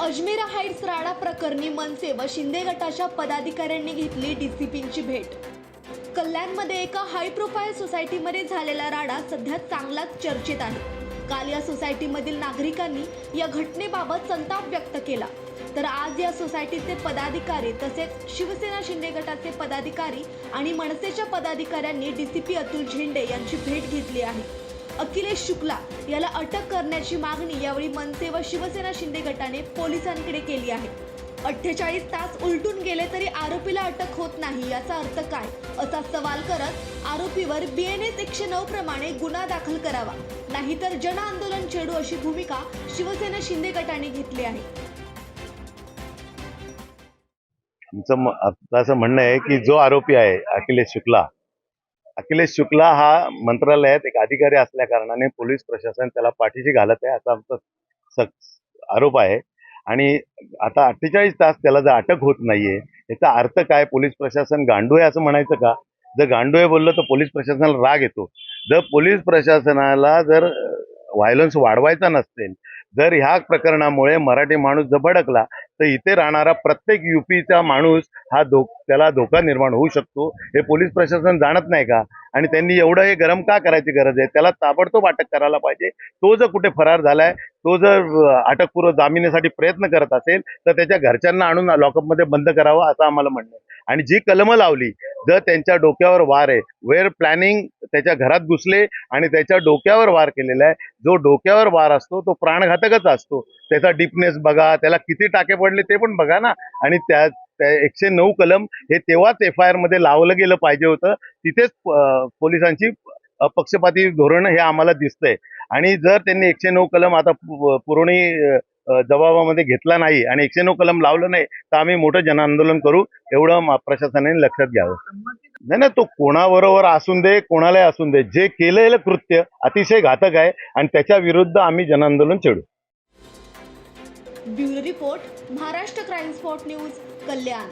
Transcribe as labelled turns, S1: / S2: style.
S1: Ajmer heights राडा प्रकरणी मनसे व शिंदे गटाच्या पदाधिकाऱ्यांनी घेतली डीसीपींची भेट. कल्याणमध्ये एका हाय प्रोफाईल सोसायटीमध्ये झालेला राडा सध्या चांगलाच चर्चेत आहे. काल या सोसायटीमधील नागरिकांनी या घटनेबाबत संताप व्यक्त केला. तर आज या सोसायटीचे पदाधिकारी तसेच शिवसेना शिंदे गटाचे पदाधिकारी आणि मनसेच्या पदाधिकाऱ्यांनी डीसीपी अतुल झेंडे यांची भेट घेतली आहे. अखिलेश शुक्ला याला अटक करण्याची मागणी यावेळी मनसे व शिवसेना शिंदे गटाने पोलिसांकडे केली आहे. अठ्ठेचाळीस तास उलटून गेले तरी आरोपीला अटक होत नाही याचा अर्थ काय? असा सवाल करत आरोपीवर बीएनएस एकशे नऊ प्रमाणे गुन्हा दाखल करावा. नाहीतर जन आंदोलन छेडू अशी भूमिका शिवसेना शिंदे गटाने घेतली आहे.
S2: आमचं आता असं म्हणणं आहे की जो आरोपी आहे अखिलेश शुक्ला अखिलेश शुक्ला हा मंत्रालयात एक अधिकारी असल्या कारणाने पोलीस प्रशासन त्याला पाठीशी घालत आहे असा आमचा स- आरोप आहे. आणि आता अठ्ठेचाळीस तास त्याला जर अटक होत नाहीये याचा अर्थ काय? पोलीस प्रशासन गांडू आहे असं म्हणायचं का? जर गांडू आहे बोललं तर पोलीस प्रशासनाला राग येतो. जर पोलीस प्रशासनाला जर व्हायलन्स वाढवायचा नसेल जर ह्या प्रकरणामुळे मराठी माणूस जर भडकला तर इथे राहणारा प्रत्येक युपीचा माणूस हा धो त्याला धोका निर्माण होऊ शकतो. हे पोलीस प्रशासन जाणत नाही का? आणि त्यांनी एवढं हे गरम का करायची गरज आहे? त्याला ताबडतोब अटक करायला पाहिजे. तो जर कुठे फरार झालाय तो जर अटकपूर्व जामिनीसाठी प्रयत्न करत असेल तर त्याच्या घरच्यांना आणून लॉकअपमध्ये बंद करावं असं आम्हाला म्हणणं आहे. आणि जी कलमं लावली जर त्यांच्या डोक्यावर वार आहे वेअर प्लॅनिंग त्याच्या घरात घुसले आणि त्याच्या डोक्यावर वार केलेला आहे जो डोक्यावर वार असतो तो प्राणघातकच असतो. त्याचा डीपनेस बघा त्याला किती टाके पडले ते पण बघा ना. आणि त्या त्या एकशे नऊ कलम हे तेव्हाच एफ आय आरमध्ये लावलं गेलं पाहिजे होतं. तिथेच पोलिसांची पक्षपाती धोरण हे आम्हाला दिसतंय. आणि जर त्यांनी एकशे नऊ कलम आता पु- पुरवणी जबाबामध्ये घेतला नाही आणि एकशे नऊ कलम लावलं नाही तर आम्ही मोठं जनआंदोलन करू एवढं प्रशासनाने लक्षात घ्यावं. नाही ना तो कोणाबरोबर असून दे कोणालाही असून दे जे केलेलं कृत्य अतिशय घातक आहे आणि त्याच्या विरुद्ध आम्ही जनआंदोलन छेडू.
S1: Bureau report Maharashtra crime spot news Kalyan.